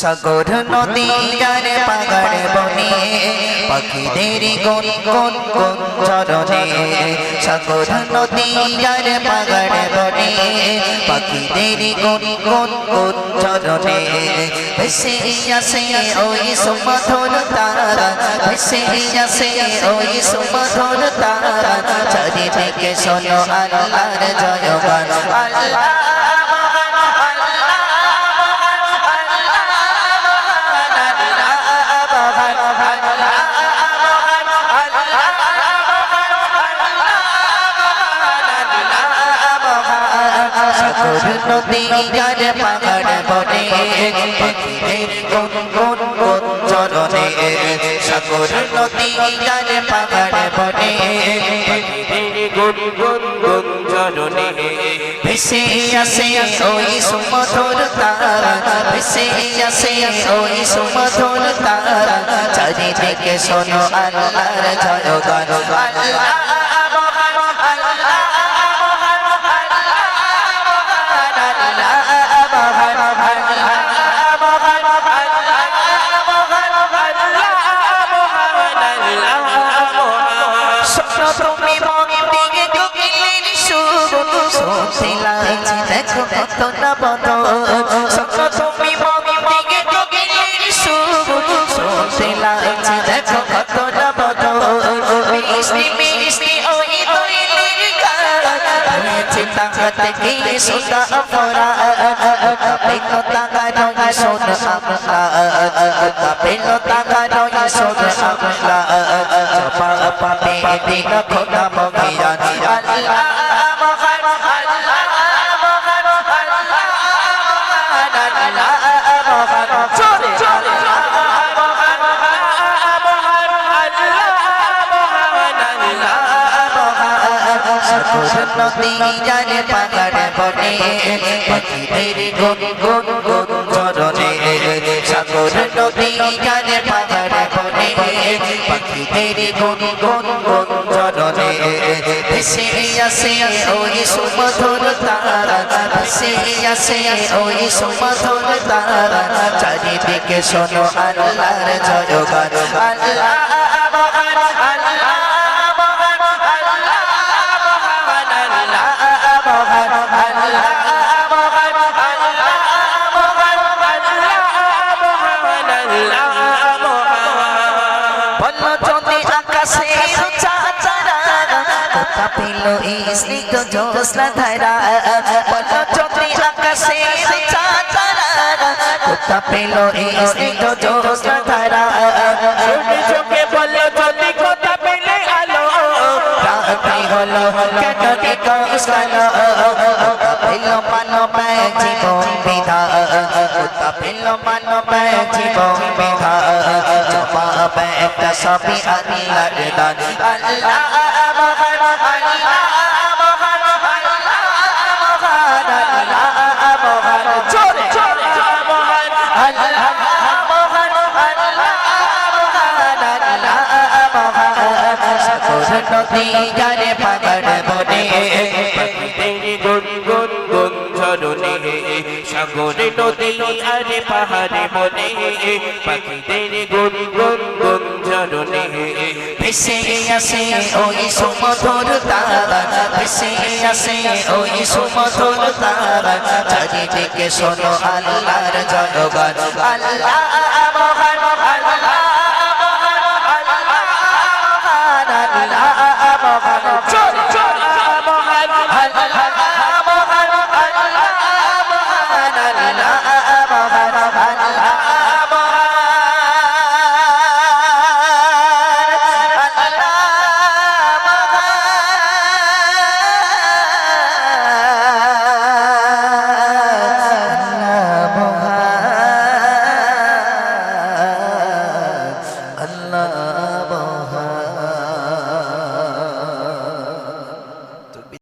সাগর নদী আর পাগাড় বনে, পাখিদের গুন গুন গুন চরণে, সাগর নদী আর পাগাড় বনে, পাখিদের গুন গুন গুন চরণে। ভেসে আসে ওই সুমধুর তারা, ভেসে আসে ওই সুমধুর তারা। চারিদিকে শোনো আল্লাহর জয়গান, আল্লাহ নদী আর পাহাড় বনে, পাখিদের গুন গুন গুন চরণে, সাগর নদী আর পাহাড় বনে, পাখিদের গুন গুন গুন চরণে। ভেসে আসে সুমধুর তারা চারিদিকে শোনো আল্লাহর জয়গান আল্লাহ তুমি মন্দিরে কোকিলের সুর শুনতে লাগছে দেখো কত না বদ তুমি মন্দিরে কোকিলের সুর শুনতে লাগছে দেখো কত না বদ মিষ্টি তাকাতে গিয়ে সোনা পরা পেল তাকা রঙে সোনা আমলা পেল তাকা রঙে সোনা আমলা পাপে দিন খোদা মগিয়ান নদী জানে পাহাড় বনে, পাখিদের গুন গুন গুন চরণে, সাগর নদী জানে পাহাড় বনে, পাখিদের গুন গুন গুন চরণে, ভেসে আসে ওই সুমধুর তারা, ভেসে আসে ওই সুমধুর তারা, চারিদিকে শোনো আল্লাহর জয়গান, আল্লাহ কোথা পেল এই স্নিগ্ধ জ্যোৎস্না ধারা। বলো যদি আকাশের চাচারা কোথা পেল এই স্নিগ্ধ জ্যোৎস্না ধারা। চোখে চোখে বলো যদি কথা পেলে আলো। রাতে হলো কেন দিকস কালো পেল মানব জীবন কোথা পেল মানব জীবন বিধা জবাব একটা সবই আল্লাহর দান আল্লাহ মহান আল্লাহ মহান আল্লাহ মহান আল্লাহ মহান চোরে চোরে মহান আল্লাহ নদী জানে পাগড় নদী আরে পাহাড়ে বনে পাখিদের গুন গুন গুন ঝরনে ভেসে আসে ওই সুমধুর তারা, ভেসে আসে ওই সুমধুর তারা। চারিদিকে শোনো আল্লাহর জয়গান। আল্লাহ মহান আল্লাহ মহান আল্লাহ মহান